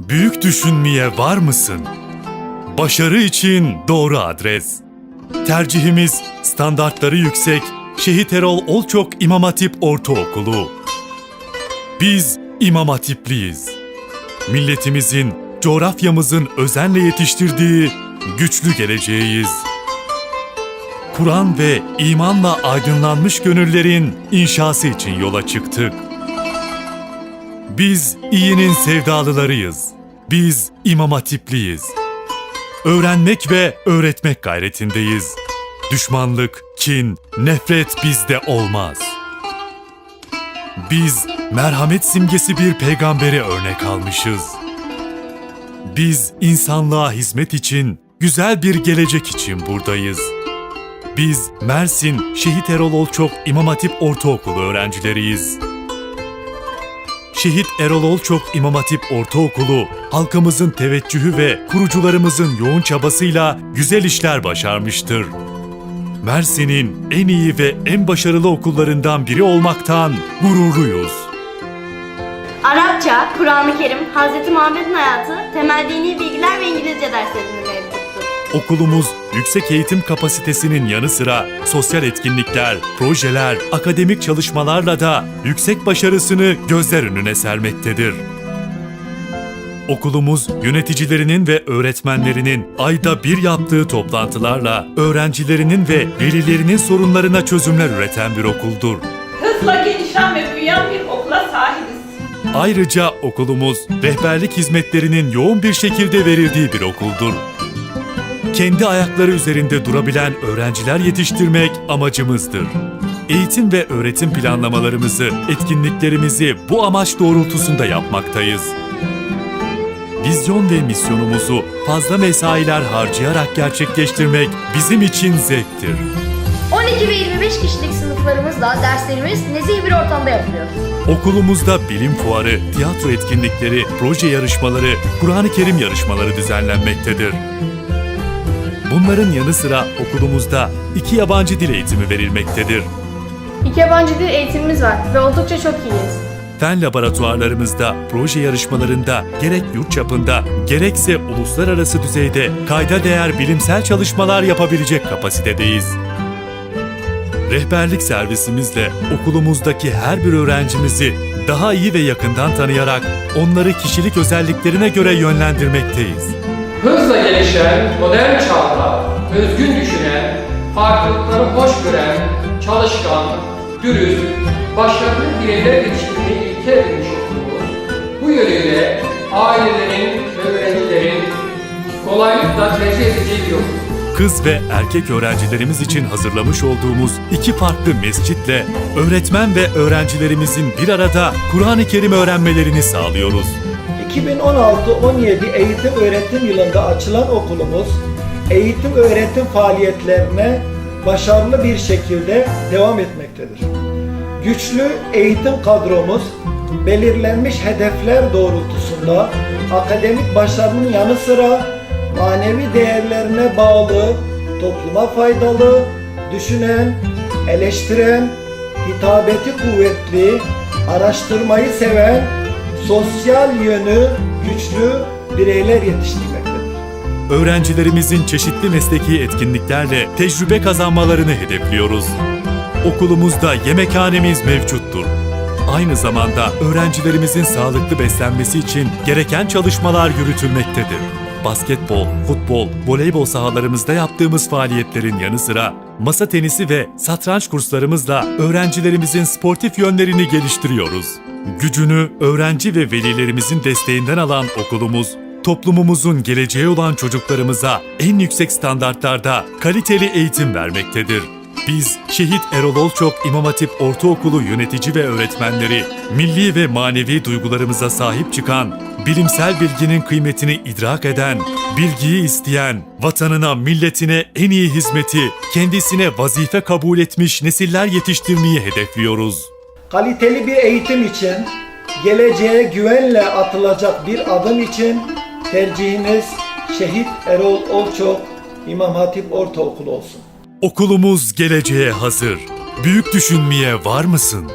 Büyük düşünmeye var mısın? Başarı için doğru adres. Tercihimiz standartları yüksek Şehit Erol Olçok İmam Hatip Ortaokulu. Biz İmam Hatipliyiz. Milletimizin, coğrafyamızın özenle yetiştirdiği güçlü geleceğiyiz. Kur'an ve imanla aydınlanmış gönüllerin inşası için yola çıktık. Biz iyinin sevdalılarıyız. Biz İmam Hatipliyiz. Öğrenmek ve öğretmek gayretindeyiz. Düşmanlık, kin, nefret bizde olmaz. Biz merhamet simgesi bir peygambere örnek almışız. Biz insanlığa hizmet için, güzel bir gelecek için buradayız. Biz Mersin Şehit Erol Olçok İmam Hatip Ortaokulu öğrencileriyiz. Şehit Erol Olçok İmam Hatip Ortaokulu, halkımızın teveccühü ve kurucularımızın yoğun çabasıyla güzel işler başarmıştır. Mersin'in en iyi ve en başarılı okullarından biri olmaktan gururluyuz. Arapça, Kur'an-ı Kerim, Hz. Muhammed'in hayatı, temel dini bilgiler ve İngilizce derslerinde mevcuttur. Okulumuz yüksek eğitim kapasitesinin yanı sıra sosyal etkinlikler, projeler, akademik çalışmalarla da yüksek başarısını gözler önüne sermektedir. Okulumuz yöneticilerinin ve öğretmenlerinin ayda bir yaptığı toplantılarla öğrencilerinin ve velilerinin sorunlarına çözümler üreten bir okuldur. Hızla gelişen ve büyüyen bir okula sahibiz. Ayrıca okulumuz rehberlik hizmetlerinin yoğun bir şekilde verildiği bir okuldur. Kendi ayakları üzerinde durabilen öğrenciler yetiştirmek amacımızdır. Eğitim ve öğretim planlamalarımızı, etkinliklerimizi bu amaç doğrultusunda yapmaktayız. Vizyon ve misyonumuzu fazla mesailer harcayarak gerçekleştirmek bizim için zevktir. 12 ve 25 kişilik sınıflarımızla derslerimiz nezih bir ortamda yapılıyor. Okulumuzda bilim fuarı, tiyatro etkinlikleri, proje yarışmaları, Kur'an-ı Kerim yarışmaları düzenlenmektedir. Bunların yanı sıra okulumuzda iki yabancı dil eğitimi verilmektedir. İki yabancı dil eğitimimiz var ve oldukça çok iyiyiz. Fen laboratuvarlarımızda, proje yarışmalarında, gerek yurt çapında, gerekse uluslararası düzeyde kayda değer bilimsel çalışmalar yapabilecek kapasitedeyiz. Rehberlik servisimizle okulumuzdaki her bir öğrencimizi daha iyi ve yakından tanıyarak onları kişilik özelliklerine göre yönlendirmekteyiz. Hızla gelişen modern çağda özgün düşünen, farklılıkları hoş gören, çalışkan, dürüst, başarılı bireyler yetiştirmeyi ilke edinmiş okulumuz, bu yönüyle ailelerin ve öğrencilerin kolaylıkla tercih edeceği bir okul. Kız ve erkek öğrencilerimiz için hazırlamış olduğumuz iki farklı mescitle öğretmen ve öğrencilerimizin bir arada Kur'an-ı Kerim öğrenmelerini sağlıyoruz. 2016-17 eğitim öğretim yılında açılan okulumuz eğitim öğretim faaliyetlerine başarılı bir şekilde devam etmektedir. Güçlü eğitim kadromuz belirlenmiş hedefler doğrultusunda akademik başarının yanı sıra manevi değerlerine bağlı, topluma faydalı, düşünen, eleştiren, hitabeti kuvvetli, araştırmayı seven, sosyal yönü güçlü bireyler yetiştirmektedir. Öğrencilerimizin çeşitli mesleki etkinliklerle tecrübe kazanmalarını hedefliyoruz. Okulumuzda yemekhanemiz mevcuttur. Aynı zamanda öğrencilerimizin sağlıklı beslenmesi için gereken çalışmalar yürütülmektedir. Basketbol, futbol, voleybol sahalarımızda yaptığımız faaliyetlerin yanı sıra masa tenisi ve satranç kurslarımızla öğrencilerimizin sportif yönlerini geliştiriyoruz. Gücünü öğrenci ve velilerimizin desteğinden alan okulumuz, toplumumuzun geleceği olan çocuklarımıza en yüksek standartlarda kaliteli eğitim vermektedir. Biz Şehit Erol Olçok İmam Hatip Ortaokulu yönetici ve öğretmenleri, milli ve manevi duygularımıza sahip çıkan, bilimsel bilginin kıymetini idrak eden, bilgiyi isteyen, vatanına, milletine en iyi hizmeti, kendisine vazife kabul etmiş nesiller yetiştirmeyi hedefliyoruz. Kaliteli bir eğitim için, geleceğe güvenle atılacak bir adım için tercihiniz Şehit Erol Olçok İmam Hatip Ortaokulu olsun. Okulumuz geleceğe hazır. Büyük düşünmeye var mısın?